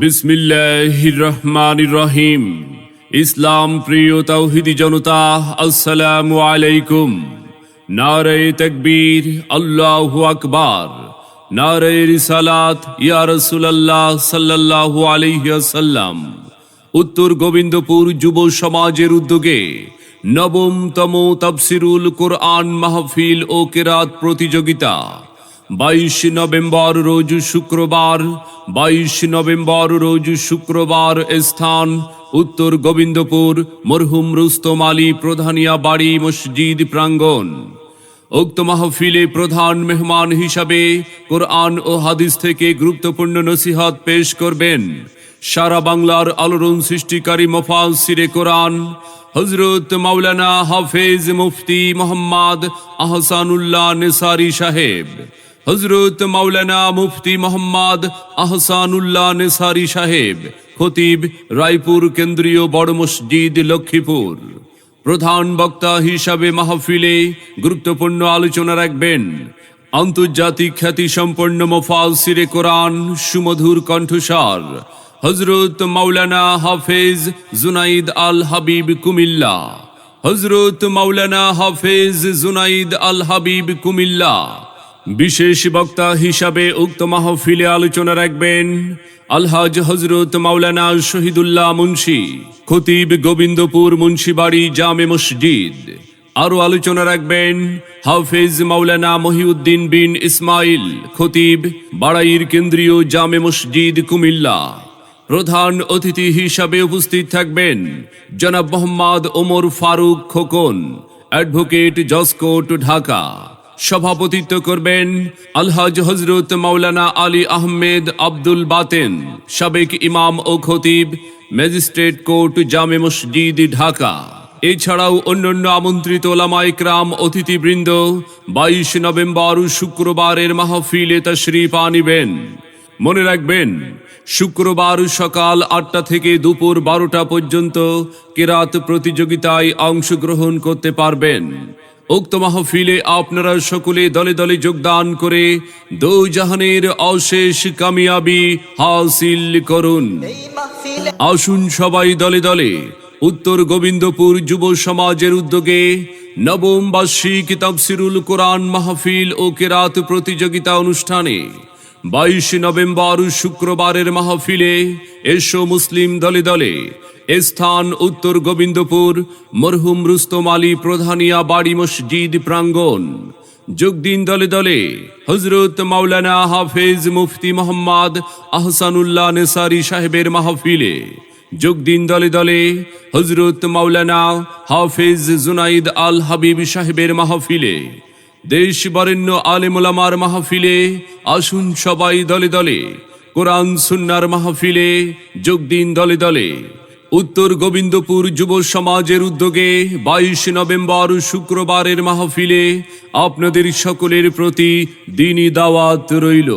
বিসমিল্লাহির রহমানির রহিম ইসলাম প্রিয় তৌহিদি জনতা, আসসালামু আলাইকুম। নারে তকবীর, আল্লাহু আকবার। নারে রিসালাত, ইয়া রাসূলুল্লাহ সাল্লাল্লাহু উত্তর গোবিন্দপুর যুব সমাজের উদ্যোগে নবমতম তাফসিরুল কোরআন মাহফিল ও কেরাত প্রতিযোগিতা বাইশ নভেম্বর রোজ শুক্রবার, বাইশ নভেম্বর রোজ শুক্রবার স্থান, উত্তর গোবিন্দপুর, মরহুম রুস্তম আলী প্রধানিয়া বাড়ি মসজিদ প্রাঙ্গণ। উক্ত মাহফিলে প্রধান মেহমান হিসাবে কোরআন ও হাদিস থেকে গুরুত্বপূর্ণ নসিহত পেশ করবেন। সারা বাংলার আলোড়ন সৃষ্টিকারী মফাসিরে কোরআন হজরত মাওলানা হাফেজ মুফতি মোহাম্মদ আহসানুল্লাহ নেসারি সাহেব। হজরত মাওলানা মুফতি মোহাম্মদ আহসানুল্লাহ নেসারি সাহেব, খতিব রায়পুর কেন্দ্রীয় বড় মসজিদ লক্ষ্মীপুর। প্রধান বক্তা হিসাবে মাহফিলে গুরুত্বপূর্ণ আলোচনা রাখবেন। আন্তর্জাতিক খ্যাতি সম্পন্ন মোফাসিরে কোরআন, সুমধুর কণ্ঠস্বর হজরত মাওলানা হাফেজ জুনাইদ আল হাবিব কুমিল্লা। হজরত মাওলানা হাফেজ জুনাইদ আল হাবিব কুমিল্লা। বিশেষ বক্তা হিসাবে উক্ত মাহফিলে আলোচনা রাখবেন আলহাজ হজরত মাওলানা শহীদুল্লাহ মুন্সি, খতিব গোবিন্দপুর মুন্সিবাড়ি জামে মসজিদ। আরও আলোচনা রাখবেন হাফেজ মাওলানা মহিউদ্দিন বিন ইসমাইল, খতিব বাড়াইর কেন্দ্রীয় জামে মসজিদ, কুমিল্লা। প্রধান অতিথি হিসাবে উপস্থিত থাকবেন জনাব মোহাম্মদ ওমর ফারুক খোকন, অ্যাডভোকেট জসকোট ঢাকা। সভাপতিত্ব করবেন আলহাজ হজরত মাওলানা আলী আহমেদ আব্দুল বাতেন, সাবেক ইমাম ও খতিব, ম্যাজিস্ট্রেট কোর্ট জামে মসজিদ, ঢাকা। এছাড়াও অন্যান্য আমন্ত্রিত ওলামাইকরাম অতিথিবৃন্দ বাইশ নভেম্বর শুক্রবারের মাহফিলে তশরিফ আনিবেন। মনে রাখবেন, শুক্রবার সকাল আটটা থেকে দুপুর বারোটা পর্যন্ত কেরাত প্রতিযোগিতায় অংশগ্রহণ করতে পারবেন। উক্ত মাহফিলে আপনারা সকলে দলে দলে যোগদান করে দো জাহানের অশেষ কামিয়াবি হাসিল করুন। আসুন সবাই দলে দলে উত্তর গোবিন্দপুর যুব সমাজের উদ্যোগে নবম বার্ষিক তাফসিরুল কোরআন মাহফিল ও কেরাত প্রতিযোগিতা অনুষ্ঠানে বাইশ নভেম্বর শুক্রবারের মাহফিলে এসো মুসলিম দলে দলে। স্থান উত্তর গোবিন্দপুর, মরহুম রুস্তম আলী প্রধানিয়া বাড়ি মসজিদ প্রাঙ্গণ। যোগ দিন দলে দলে হজরত মাওলানা হাফেজ মুফতি মোহাম্মদ আহসানুল্লাহ নেসারি সাহেবের মাহফিলে। যোগ দিন দলে দলে হজরত মাওলানা হাফেজ জুনাইদ আল হাবিব সাহেবের মাহফিলে। দেশ বরেণ্য আলেমুলামার মাহফিলে আসুন সবাই দলে দলে। কোরআন সুন্নার মাহফিলে যোগ দিন দলে দলে। উত্তর গোবিন্দপুর যুব সমাজের উদ্যোগে বাইশ নভেম্বর শুক্রবারের মাহফিলে আপনাদের সকলের প্রতি দিনই দাওয়াত রইল।